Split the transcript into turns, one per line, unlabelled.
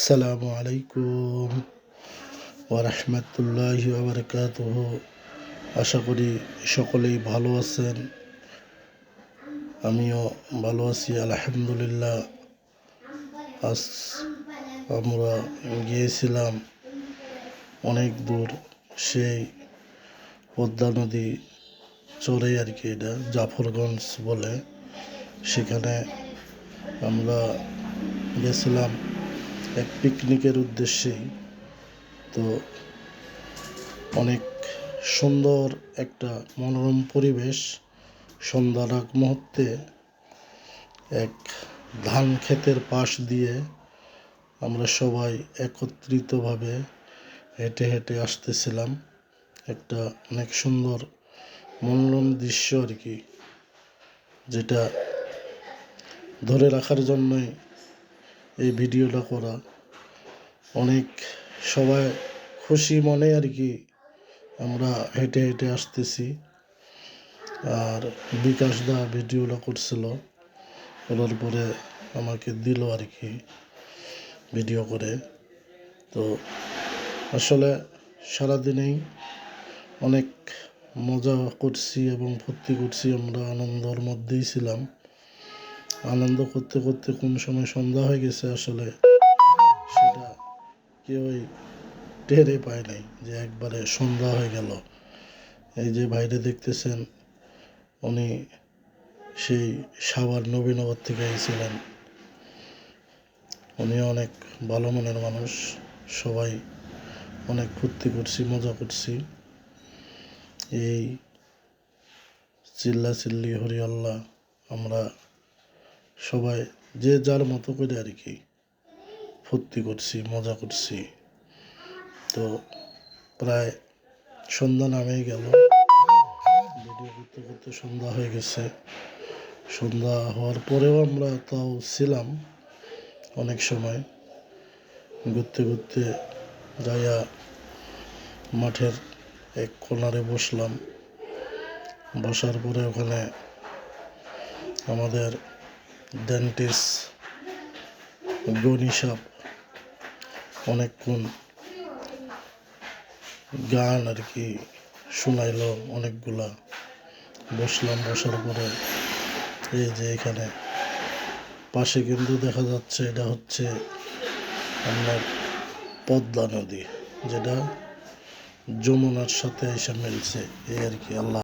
আসসালামু আলাইকুম ওরহমতুল্লাহ বারকাত আশা করি সকলেই ভালো আছেন। আমিও ভালো আছি, আলহামদুলিল্লাহ। আজ আমরা গিয়েছিলাম অনেক দূর, সেই পদ্মা নদী চড়ে আর কি, এটা জাফরগঞ্জ বলে। সেখানে আমরা গেছিলাম এক পিকনিকের উদ্দেশ্যেই তো অনেক সুন্দর একটা মনোরম পরিবেশ সন্ধ্যার আগ মুহূর্তে এক ধান ক্ষেতের পাশ দিয়ে আমরা সবাই একত্রিতভাবে হেঁটে হেঁটে আসতেছিলাম। একটা অনেক সুন্দর মনোরম দৃশ্য আর কি, যেটা ধরে রাখার জন্যই এই ভিডিওটা করা। অনেক সবাই খুশি মনে আর কি আমরা হেঁটে হেঁটে আসতেছি। আর বিকাশ দা ভিডিওটা করছিল, করার পরে আমাকে দিল আর কি ভিডিও করে। তো আসলে সারাদিনেই অনেক মজা করছি এবং ফুর্তি করছি, আমরা আনন্দর মধ্যেই ছিলাম। আনন্দ করতে করতে কোন সময় সন্ধ্যা হয়ে গেছে আসলে। সেটা কেউই টেরে পায় নাই যে একবারে সন্ধ্যা হয়ে গেল। এই যে বাইরে দেখতেছেন, উনি সেই সাভার নবীনগর থেকে এসেছিলেন। উনি অনেক ভালো মনের মানুষ, সবাই অনেক ফুর্তি করছি, মজা করছি। এই চিল্লা চিল্লি হরি আল্লাহ, আমরা সবাই যে যার মতো করে আর কি ফুর্তি করছি, মজা করছি। তো প্রায় সন্ধ্যা নামেই গেল। ভিডিও করতে করতে সন্ধ্যা হয়ে গেছে। সন্ধ্যা হওয়ার পরেও আমরা তাও ছিলাম অনেক সময়। ঘুরতে ঘুরতে যাইয়া মাঠের এক কোনারে বসলাম। বসার পরে ওখানে আমাদের ডেন্টিস গনি সাপ অনেকক্ষণ গান আর কি শোনাইলো অনেকগুলা। বসলাম, বসার পরে এই যে এখানে পাশে কিন্তু দেখা যাচ্ছে এটা হচ্ছে আপনার পদ্মা নদী, যেটা যমুনার সাথে এসে মিলছে। এই আর কি, আল্লাহ